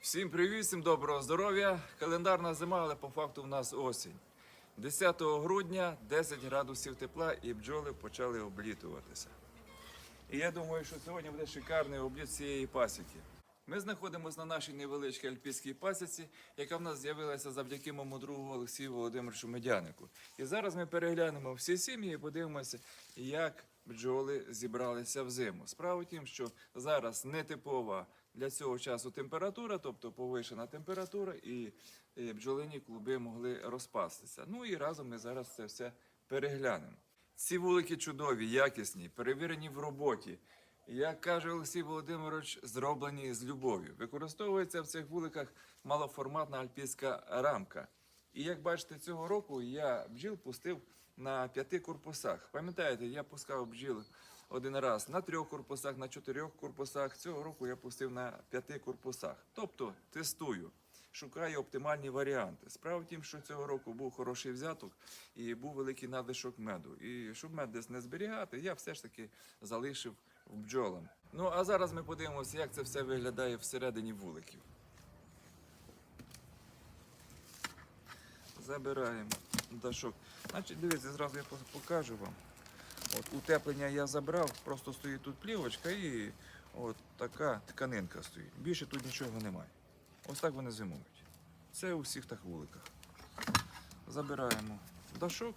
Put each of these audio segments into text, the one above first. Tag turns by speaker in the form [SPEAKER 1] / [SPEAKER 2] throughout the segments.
[SPEAKER 1] Всім привіт, всім доброго здоров'я. Календарна зима, але по факту в нас осінь. 10 грудня 10 градусів тепла і бджоли почали облітуватися. І я думаю, що сьогодні буде шикарний обліт цієї пасіки. Ми знаходимося на нашій невеличкій альпійській пасіці, яка в нас з'явилася завдяки моєму другу Олексію Володимировичу Медянику. І зараз ми переглянемо всі сім'ї і подивимося, як бджоли зібралися в зиму. Справа в тім, що зараз нетипова для цього часу температура, тобто повишена температура, і е, бджолині клуби могли розпастися. Ну і разом ми зараз це все переглянемо. Ці вулики чудові, якісні, перевірені в роботі. Як каже Олексій Володимирович, зроблені з любов'ю. Використовується в цих вуликах малоформатна альпійська рамка. І як бачите, цього року я бджіл пустив на п'яти корпусах. Пам'ятаєте, я пускав бджіл один раз на трьох корпусах, на чотирьох корпусах. Цього року я пустив на п'яти корпусах. Тобто тестую, шукаю оптимальні варіанти. Справа в тім, що цього року був хороший взяток і був великий надлишок меду. І щоб мед десь не зберігати, я все ж таки залишив бджолам. Ну а зараз ми подивимося, як це все виглядає всередині вуликів. Забираємо дашок. Значить, дивіться, зразу я покажу вам. От утеплення я забрав, просто стоїть тут плівочка і от така тканинка стоїть. Більше тут нічого немає. Ось так вони зимують. Це у всіх так вуликах. Забираємо дашок.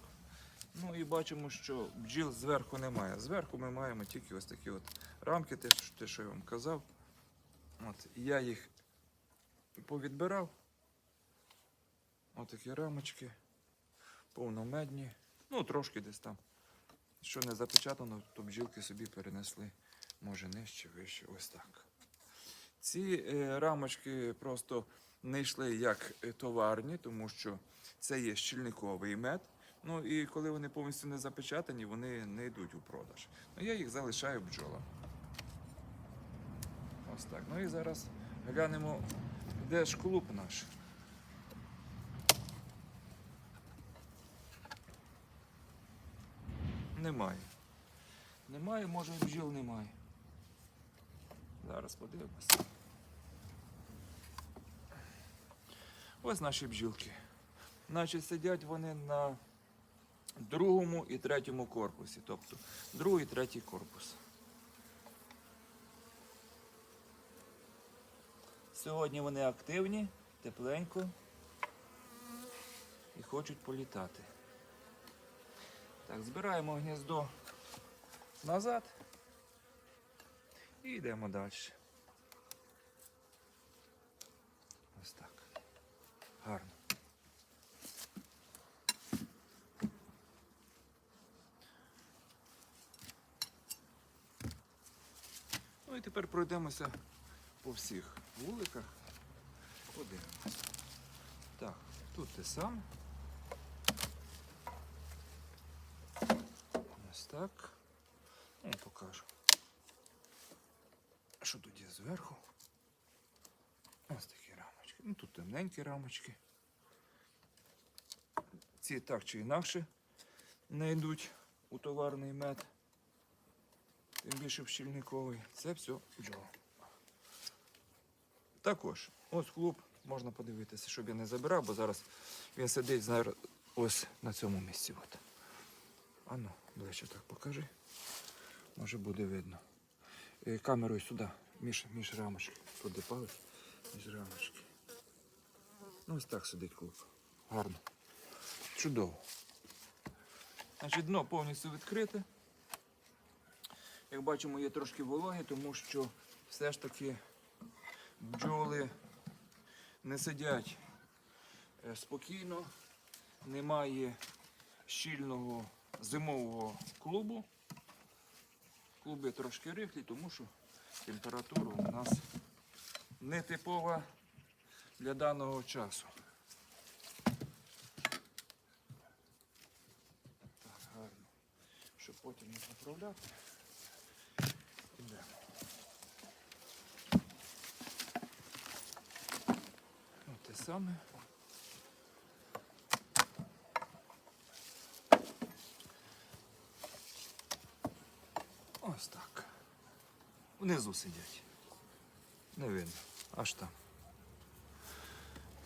[SPEAKER 1] Ну і бачимо, що бджіл зверху немає. Зверху ми маємо тільки ось такі от рамки, те, що- я вам казав. От, я їх повідбирав. Отакі рамочки, повномедні. Ну, трошки десь там. Що не запечатано, то бджілки собі перенесли, може нижче, вище, ось так. Ці е, рамочки просто не йшли як е, товарні, тому що це є щільниковий мед. Ну і коли вони повністю не запечатані, вони не йдуть у продаж. Ну, я їх залишаю бджолам. Ось так. Ну і зараз глянемо, де ж клуб наш. Немає. Немає, може і бджіл немає. Зараз подивимося. Ось наші бджілки. Значить, сидять вони на другому і третьому корпусі. Тобто другий і третій корпус. Сьогодні вони активні, тепленько і хочуть політати. Так, збираємо гніздо назад і йдемо далі. Ось так. Гарно. Ну і тепер пройдемося по всіх вуликах. Подивимося. Так, тут те саме. Ось так. Ну, покажу. Що тут є зверху? Ось такі рамочки. Ну тут темненькі рамочки. Ці так чи інакше не йдуть у товарний мед. Тим більше в. Це все бджола. Також, ось клуб, можна подивитися, щоб я не забирав, бо зараз він сидить зараз ось на цьому місці. От. Ану, ближче так покажи. Може буде видно. Е, Камерою сюди, між, між рамочки. Туди палець, між рамочки. Ну, ось так сидить клуб. Гарно. Чудово. Значить, дно повністю відкрите. Як бачимо, є трошки вологи, тому що все ж таки бджоли не сидять е, спокійно, немає щільного зимового клубу. Клуби трошки рихлі, тому що температура у нас не типова для даного часу. Так, гарно. Щоб потім не поправляти. Ідемо. Те саме. Ось так. Внизу сидять. Не видно. Аж там.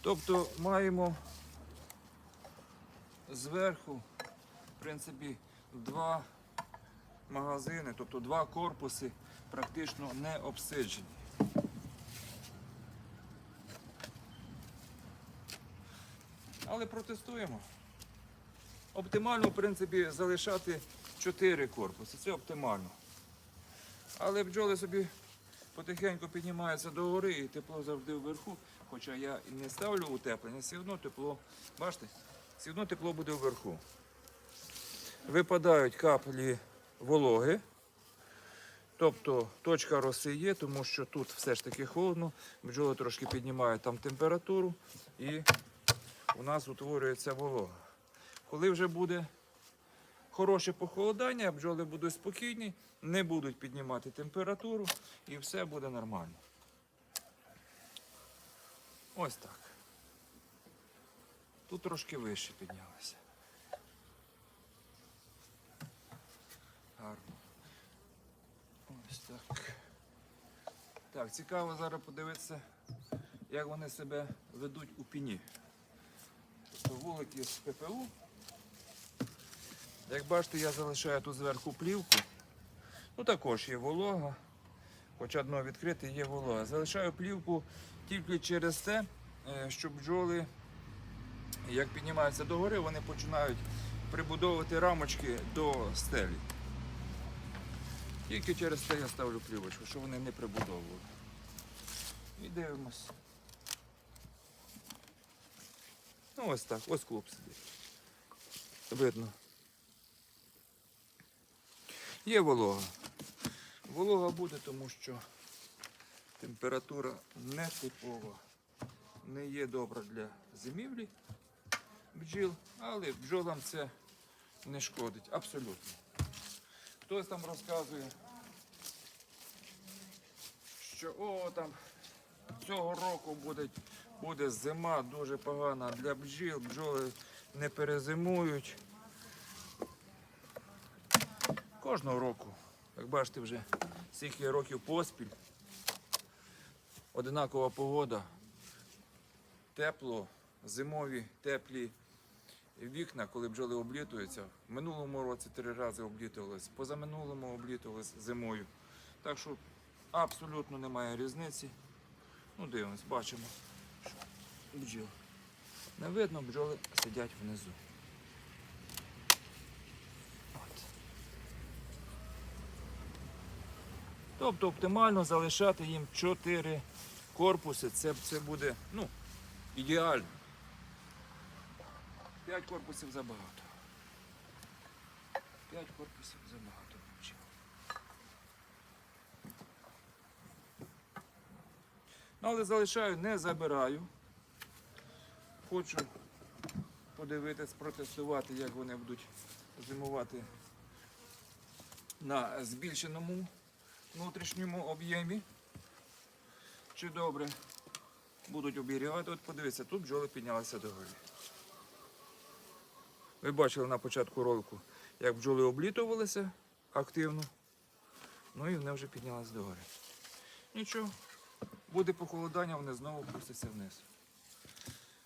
[SPEAKER 1] Тобто маємо зверху, в принципі, два магазини, тобто два корпуси практично не обсиджені. Але протестуємо. Оптимально, в принципі, залишати 4 корпуси. Це оптимально. Але бджоли собі потихеньку піднімаються до гори і тепло завжди вверху. Хоча я і не ставлю утеплення, все одно тепло, бачите, все одно тепло буде вверху. Випадають каплі вологи. Тобто точка роси є, тому що тут все ж таки холодно, бджоли трошки піднімають там температуру і у нас утворюється волога. Коли вже буде хороше похолодання, бджоли будуть спокійні, не будуть піднімати температуру і все буде нормально. Ось так. Тут трошки вище піднялися. Гарно. Ось так. Так, цікаво зараз подивитися, як вони себе ведуть у піні. Тобто вулики з ППУ. Як бачите, я залишаю тут зверху плівку. Ну також є волога. Хоча дно відкрите, є волога. Залишаю плівку тільки через те, е, що бджоли, як піднімаються до гори, вони починають прибудовувати рамочки до стелі. Тільки через те я ставлю плівочку, щоб вони не прибудовували. І дивимось. Ну ось так, ось клуб сидить. Видно. Є волога. Волога буде, тому що температура не типова, не є добра для зимівлі бджіл, але бджолам це не шкодить абсолютно. Хтось там розказує, що о, там цього року буде, буде зима дуже погана для бджіл, бджоли не перезимують. Кожного року, як бачите, вже стільки років поспіль, одинакова погода, тепло, зимові, теплі вікна, коли бджоли облітуються. В минулому році три рази облітувалися, позаминулому облітувалися зимою. Так що абсолютно немає різниці. Ну, дивимось, бачимо, що бджіл. Не видно, бджоли сидять внизу. Тобто оптимально залишати їм 4 корпуси. Це, це буде ну, ідеально. 5 корпусів забагато. 5 корпусів забагато бджіл. Ну, але залишаю, не забираю. Хочу подивитись, протестувати, як вони будуть зимувати на збільшеному внутрішньому об'ємі. Чи добре будуть оберігати. От подивіться, тут бджоли піднялися до гори. Ви бачили на початку ролику, як бджоли облітувалися активно. Ну і вони вже піднялися до гори. Нічого, буде похолодання, вони знову опустяться вниз.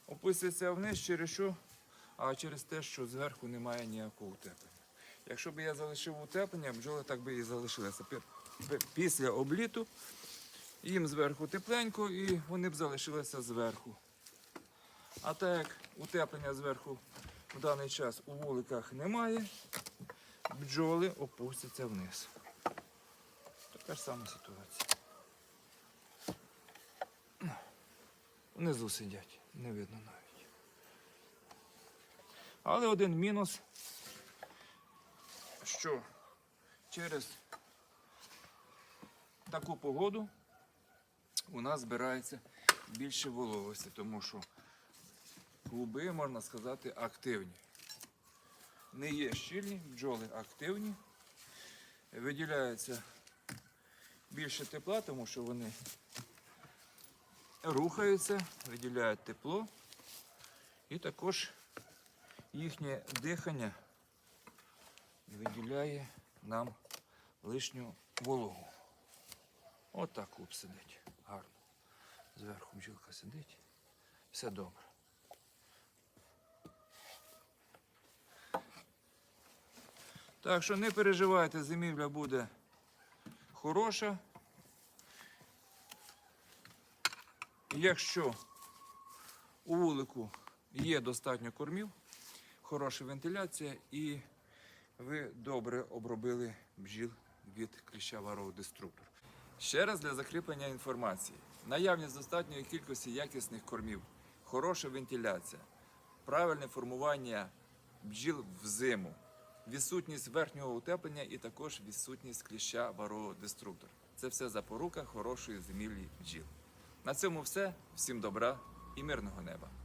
[SPEAKER 1] Опустяться вниз через що? А через те, що зверху немає ніякого утеплення. Якщо б я залишив утеплення, бджоли так би і залишилися. Пі- пі- Після обліту їм зверху тепленько і вони б залишилися зверху. А так як утеплення зверху в даний час у вуликах немає, бджоли опустяться вниз. Така ж сама ситуація. Внизу сидять, не видно навіть. Але один мінус, що через таку погоду у нас збирається більше вологості, тому що клуби, можна сказати, активні. Не є щільні, бджоли активні. Виділяється більше тепла, тому що вони рухаються, виділяють тепло. І також їхнє дихання виділяє нам лишню вологу. Отак клуб сидить. Гарно. Зверху бджілка сидить. Все добре. Так що не переживайте, зимівля буде хороша. Якщо у вулику є достатньо кормів, хороша вентиляція і ви добре обробили бджіл від кліща варового деструктор. Ще раз для закріплення інформації. Наявність достатньої кількості якісних кормів, хороша вентиляція, правильне формування бджіл взиму, відсутність верхнього утеплення і також відсутність кліща варового деструктора. Це все запорука хорошої зимівлі бджіл. На цьому все. Всім добра і мирного неба.